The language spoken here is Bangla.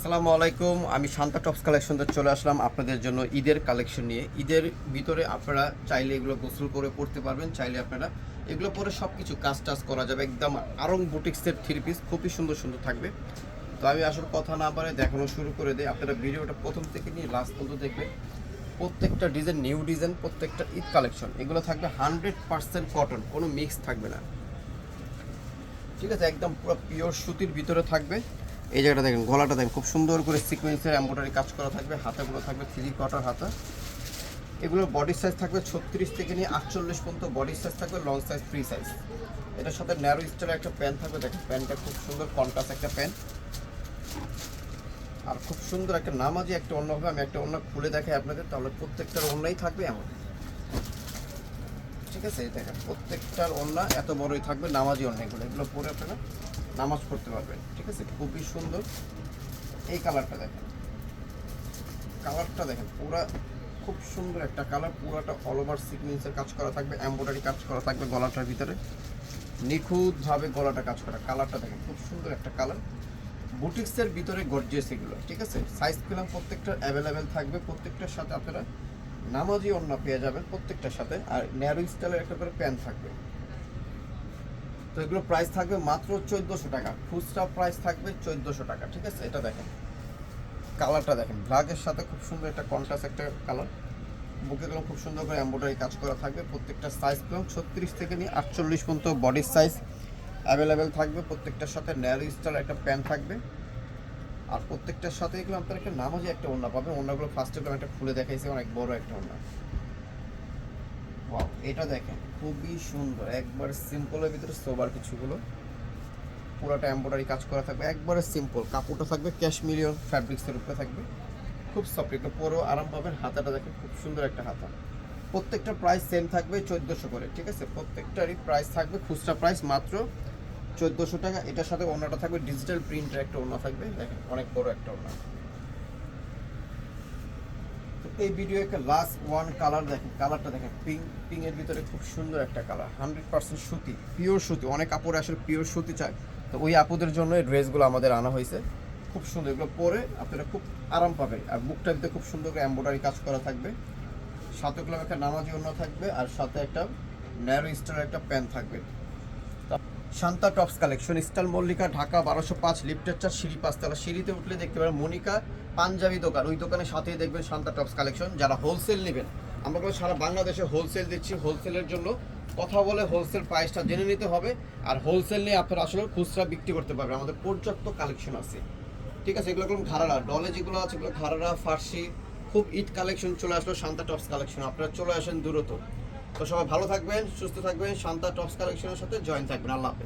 আসসালামু আলাইকুম, আমি শান্তা টপস কালেকশন চলে আসলাম আপনাদের জন্য ঈদের কালেকশন নিয়ে। ঈদের ভিতরে আপনারা চাইলে এগুলো গোসল করে পড়তে পারবেন, চাইলে আপনারা এগুলো পরে সব কিছু কাজ টাজ করা যাবে। একদম আরং বুটিক্সের থ্রি পিস, খুবই সুন্দর সুন্দর থাকবে। তো আমি আসলে কথা না পারে দেখানো শুরু করে দিই। আপনারা ভিডিওটা প্রথম থেকে নিয়ে লাস্ট পর্যন্ত দেখবেন। প্রত্যেকটা ডিজাইন নিউ ডিজাইন প্রত্যেকটা ঈদ কালেকশন। এগুলো থাকবে হান্ড্রেড পার্সেন্ট কটন কোনো মিক্স থাকবে না। ঠিক আছে, একদম পুরো পিওর সুতির ভিতরে থাকবে। এই জায়গাটা দেখেন, গলাটা দেখেন, খুব সুন্দর করে সিকোয়েন্সের এম্ব্রয়ডারি কাজ করা থাকবে, হাতাগুলো থাকবে থ্রি কটার হাতা। এগুলোর বডি সাইজ থাকবে ছত্রিশ থেকে নিয়ে আটচল্লিশ পর্যন্ত বডি সাইজ থাকবে লং সাইজ ফ্রি সাইজ এটার সাথে ন্যারো স্টাইলের একটা প্যান্ট থাকবে, দেখেন প্যান্টটা খুব সুন্দর কন্টাস একটা প্যান্ট আর খুব সুন্দর একটা নামাজি একটা অন্য হবে, আমি একটা অন্য খুলে দেখাই আপনাদের, তাহলে প্রত্যেকটার অন্যই থাকবে এমন। ঠিক আছে দেখেন, প্রত্যেকটার ওন্না এত বড়ই থাকবে নামাজি অন্যগুলো এগুলো পরে আপনারা নামাজ পড়তে পারবেন। ঠিক আছে? খুবই সুন্দর। এই কালারটা দেখেন। কালারটা দেখেন, পুরা খুব সুন্দর একটা কালার, পুরাটা অল ওভার সিকোয়েন্সের কাজ করা থাকবে এমব্রয়ডারি কাজ করা থাকবে গলাটার ভিতরে। নিখুঁতভাবে গলাটা কাজ করা, কালারটা দেখেন, খুব সুন্দর একটা কালার। বুটিক্সের ভিতরে গর্জিয়াস এগুলো, ঠিক আছে? সাইজ পেলাম প্রত্যেকটা অ্যাভেলেবেল থাকবে, প্রত্যেকটার সাথে আপনারা নামাজি অন্য পেয়ে যাবেন, প্রত্যেকটার সাথে। আর ন্যারো স্টাইলের একটা করে প্যান্ট থাকবে। তো এগুলো প্রাইস থাকবে মাত্র চোদ্দোশো টাকা। খুচরা প্রাইস থাকবে চোদ্দোশো টাকা, ঠিক আছে? এটা দেখেন। কালারটা দেখেন। ব্ল্যাকের সাথে খুব সুন্দর একটা কন্ট্রাস্ট একটা কালার বুকেগুলো খুব সুন্দর করে এম্ব্রয়ডারি কাজ করা থাকবে। প্রত্যেকটা সাইজ পেলাম ছত্রিশ থেকে নিয়ে আটচল্লিশ পর্যন্ত বডির সাইজ অ্যাভেলেবেল থাকবে। প্রত্যেকটার সাথে ন্যারো স্টাইল একটা প্যান্ট থাকবে। আর প্রত্যেকটার সাথে এগুলো আপনার একটা নামাজি একটা ওড়না পাবে ওড়নাগুলো ফার্স্টে একটা খুলে দেখাইছি, অনেক বড় একটা ওয়াও এটা দেখেন, খুবই সুন্দর। একবার সিম্পলের ভিতরে সোবার কিছুগুলো। পুরোটা এমব্রয়ডারি কাজ করা থাকবে। একবারে সিম্পল কাপড়টা থাকবে ক্যাশমিলিয়ন ফ্যাব্রিক্সের উপরে থাকবে। খুব সফট এটা পরও আরাম পাবেন। হাতাটা দেখেন, খুব সুন্দর একটা হাতা। প্রত্যেকটা প্রাইস সেম থাকবে চোদ্দোশো করে, ঠিক আছে? প্রত্যেকটারই প্রাইস থাকবে, খুচরা প্রাইস মাত্র চোদ্দোশো টাকা। এটার সাথে ওনাটা থাকবে ডিজিটাল প্রিন্টের একটা ওনা থাকবে। দেখেন, অনেক বড় একটা ওনা এই ভিডিও একটা লাস্ট ওয়ান কালার দেখেন কালারটা দেখেন পিঙ্ক পিঙ্ক এর ভিতরে খুব সুন্দর একটা কালার হান্ড্রেড পার্সেন্ট সুতি পিওর সুতি, অনেক কাপড়ে আসলে পিওর সুতি চায় তো ওই আপুদের জন্য এই ড্রেসগুলো আমাদের আনা হয়েছে, খুব সুন্দর, এগুলো পরে আপনারা খুব আরাম পাবেন, আর বুকটার ভিতরে খুব সুন্দর করে এম্ব্রয়ডারি কাজ করা থাকবে। সাথে একটা নামাজি অন্য থাকবে, আর সাথে একটা ন্যারো স্টার একটা প্যান্ট থাকবে। Shanta tops collection. Style Mallika, Dhaka, বারোশো পাঁচ, লিফটের চার, সিঁড়ি পাঁচতলা সিঁড়িতে উঠলে দেখতে পারেন মনিকা, পাঞ্জাবি দোকান। ওই দোকানের সাথেই দেখবেন শান্তা টপস কালেকশন। যারা হোলসেল নেবেন, আমরা সারা বাংলাদেশে হোলসেল দিচ্ছি। হোলসেলের জন্য কথা বলে হোলসেল প্রাইসটা জেনে নিতে হবে। আর হোলসেল নিয়ে আপনারা আসলে খুচরা বিক্রি করতে পারবেন। আমাদের পর্যাপ্ত কালেকশন আছে। ঠিক আছে, এগুলো কোনো ঘাড়ারা। ডলে যেগুলো আছে, এগুলো ঘাড়ারা, ফার্সি, খুব ইট কালেকশন চলে আসলো, শান্তা টপস কালেকশন। আপনারা চলে আসেন দ্রুত তো সবাই ভালো থাকবেন সুস্থ থাকবেন শান্তা টপস কালেকশনের সাথে জয়েন থাকবেন। আল্লাহ হাফেজ।